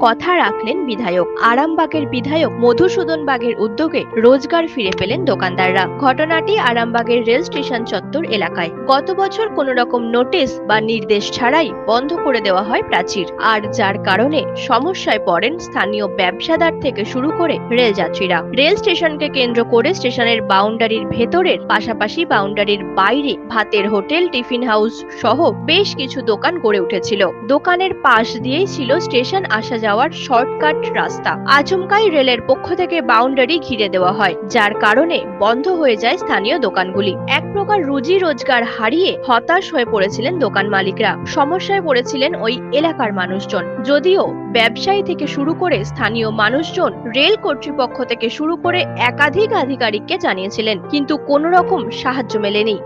কথা রাখলেন বিধায়ক। আরামবাগের বিধায়ক মধুসূদন বাগের উদ্যোগে রোজগার ফিরে পেলেন দোকানদাররা। ঘটনাটি আরামবাগের রেল স্টেশন চত্বর এলাকায়। গত বছর কোনো রকম নোটিশ বা নির্দেশ ছাড়াই বন্ধ করে দেওয়া হয় প্রাচীর। আর যার কারণে সমস্যায় পড়েন স্থানীয় ব্যবসাদার থেকে শুরু করে রেল যাত্রীরা রেল স্টেশনকে কেন্দ্র করে স্টেশনের বাউন্ডারির ভেতরের, পাশাপাশি বাউন্ডারির বাইরে ভাতের হোটেল, টিফিন হাউস সহ বেশ কিছু দোকান গড়ে উঠেছিল। দোকানের পাশ দিয়েই ছিল স্টেশন আসা যাওয়ার শর্টকাট রাস্তা। আচমকাই রেলের পক্ষ থেকে বাউন্ডারি ঘিরে দেওয়া হয়, যার কারণে বন্ধ হয়ে যায় স্থানীয় দোকানগুলি। এক প্রকার রুজি রোজগার হারিয়ে হতাশ হয়ে পড়েছিলেন দোকান মালিকরা। সমস্যায় পড়েছিলেন ওই এলাকার মানুষজন। যদিও ব্যবসায়ী থেকে শুরু করে স্থানীয় মানুষজন রেল কর্তৃপক্ষ থেকে শুরু করে একাধিক আধিকারিককে জানিয়েছিলেন, কিন্তু কোনো রকম সাহায্য মেলেনি।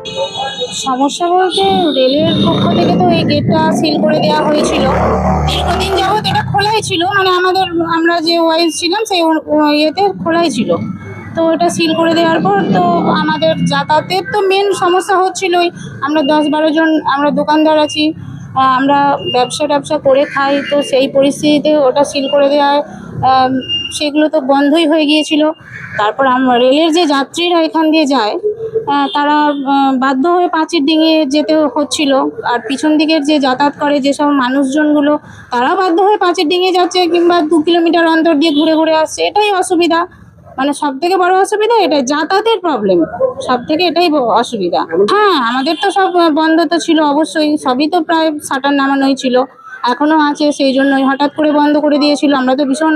সমস্যা বলতে রেলের পক্ষ থেকে তো এই গেটটা সিল করে দেওয়া হয়েছিল। ছিল মানে আমাদের, আমরা যে ওয়াইজ ছিলাম, সেই ইয়েতে খোলাই ছিল। তো ওটা সিল করে দেওয়ার পর তো আমাদের যাতায়াতের তো মেন সমস্যা হচ্ছিলই। আমরা দশ বারো জন, আমরা দোকানদার আছি আমরা ব্যবসা ট্যাবসা করে খাই, তো সেই পরিস্থিতিতে ওটা সিল করে দেওয়ায় সেগুলো তো বন্ধই হয়ে গিয়েছিল। তারপর আমরা রেলের যে যাত্রীরা এখান দিয়ে যায় তারা বাধ্য হয়ে পাঁচির ডিঙিয়ে যেতে হচ্ছিল। আর পিছন দিকের যে যাতায়াত করে যেসব মানুষজনগুলো তারা বাধ্য হয়ে পাঁচির ডিঙিয়ে যাচ্ছে কিংবা দু কিলোমিটার অন্তর দিয়ে ঘুরে ঘুরে আসছে। এটাই অসুবিধা। মানে সব থেকে বড় অসুবিধা এটাই, যাতায়াতের প্রবলেম সব থেকে এটাই অসুবিধা। হ্যাঁ আমাদের তো সব বন্ধ তো ছিল অবশ্যই। সবই তো প্রায় শাটার নামানোই ছিল। এখনও আছে সেই জন্যই হঠাৎ করে বন্ধ করে দিয়েছিল। আমরা তো ভীষণ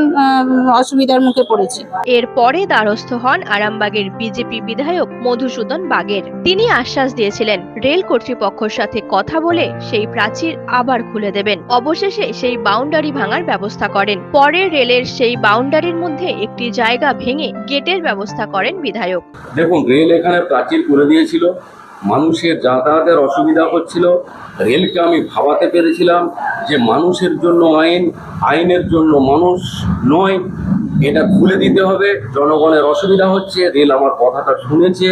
অসুবিধার মুখে পড়েছি। এরপরে দ্বারস্থ হন আরামবাগের বিজেপি বিধায়ক মধুসূদন বাগের। তিনি আশ্বাস দিয়েছিলেন রেল কর্তৃপক্ষের সাথে কথা বলে সেই প্রাচীর আবার খুলে দেবেন। অবশেষে সেই বাউন্ডারি ভাঙার ব্যবস্থা করেন। পরে রেলের সেই বাউন্ডারির মধ্যে একটি জায়গা ভেঙে গেটের ব্যবস্থা করেন বিধায়ক। দেখুন রেল এখানে প্রাচীর করে দিয়েছিল। মানুষের যাতায়াতের অসুবিধা হচ্ছিল। রেলকে আমি ভাবাতে পেরেছিলাম যে মানুষের জন্য আইন, আইনের জন্য মানুষ নয়, এটা খুলে দিতে হবে। জনগণের অসুবিধা হচ্ছে, রেল আমার কথাটা শুনেছে।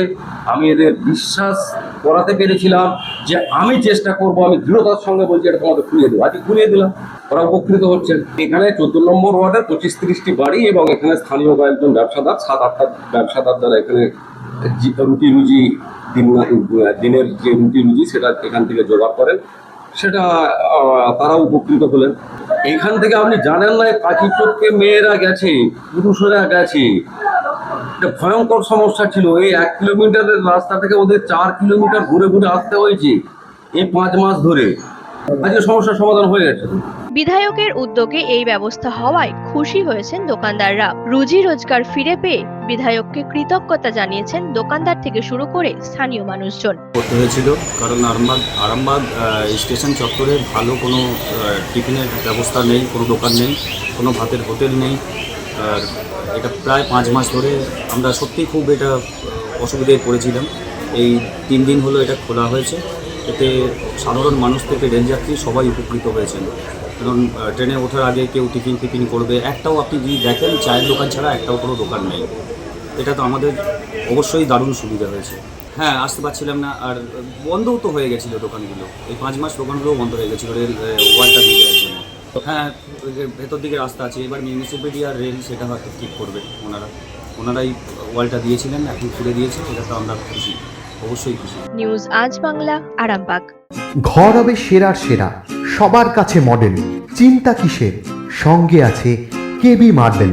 আমি এদের বিশ্বাস করাতে পেরেছিলাম যে আমি চেষ্টা করব, আমি দৃঢ়তার সঙ্গে বলছি, এটা তোমাদের খুলিয়ে দেবো। আজকে খুলিয়ে দিলাম। ওরা উপকৃত হচ্ছেন এখানে চোদ্দ নম্বর ওয়ার্ডে পঁচিশ তিরিশটি বাড়ি এবং এখানে স্থানীয় কয়েকজন ব্যবসাদার, সাত, আটটা ব্যবসাদার দ্বারা এখানে রুটি রুজি দিন দিনের যে রুটি রুজি, সেটা এখান থেকে জোগাড় করেন। সেটা তারা উপকৃত হলেন। এখান থেকে আপনি জানেন না চোখকে মেয়েরা গেছে, পুরুষেরা গেছে। একটা ভয়ঙ্কর সমস্যা ছিল। এই এক কিলোমিটারের রাস্তা থেকে ওদের চার কিলোমিটার ঘুরে ঘুরে আসতে হয়েছে, এই পাঁচ মাস ধরে। আজকে সমস্যার সমাধান হয়ে গেছে। বিধায়কের উদ্যোগে এই ব্যবস্থা হওয়ায় খুশি হয়েছেন দোকানদাররা। রুজি রোজগার ফিরে পেয়ে বিধায়ককে কৃতজ্ঞতা জানিয়েছেন দোকানদার থেকে শুরু করে স্থানীয় মানুষজন। করতে হয়েছিল, কারণ আরামবাগ আরামবাগ স্টেশন চত্বরে ভালো কোনো টিফিনের ব্যবস্থা নেই, কোনো দোকান নেই, কোনো ভাতের হোটেল নেই। আর এটা প্রায় পাঁচ মাস ধরে আমরা সত্যিই খুব এটা অসুবিধায় পড়েছিলাম। এই তিন দিন হলো এটা খোলা হয়েছে। এতে সাধারণ মানুষ থেকে রেলযাত্রী সবাই উপকৃত হয়েছেন। কারণ ট্রেনে ওঠার আগে কেউ টিফিন টিফিন করবে, একটাও আপনি যদি দেখেন চায়ের দোকান ছাড়া একটাও কোনো দোকান নেই। এটা তো আমাদের অবশ্যই দারুণ সুবিধা হয়েছে। হ্যাঁ আসতে পারছিলাম না আর বন্ধও তো হয়ে গেছিল দোকানগুলো। এই পাঁচ মাস দোকানগুলোও বন্ধ হয়ে গেছিল রেল ওয়ালটা দিয়ে জন্য। হ্যাঁ ভেতর দিকে রাস্তা আছে এবার মিউনিসিপ্যালিটি আর রেল সেটা হয়তো ঠিক করবে ওনারা। ওনারাই ওয়ালটা দিয়েছিলেন এখন খুলে দিয়েছে এটা তো আমরা খুশি অবশ্যই খুশি। নিউজ আজ বাংলা আরামবাগ। ঘর হবে সেরার সেরা সবার কাছে মডেল চিন্তা কিসের? সঙ্গে আছে কেবি মার্বেল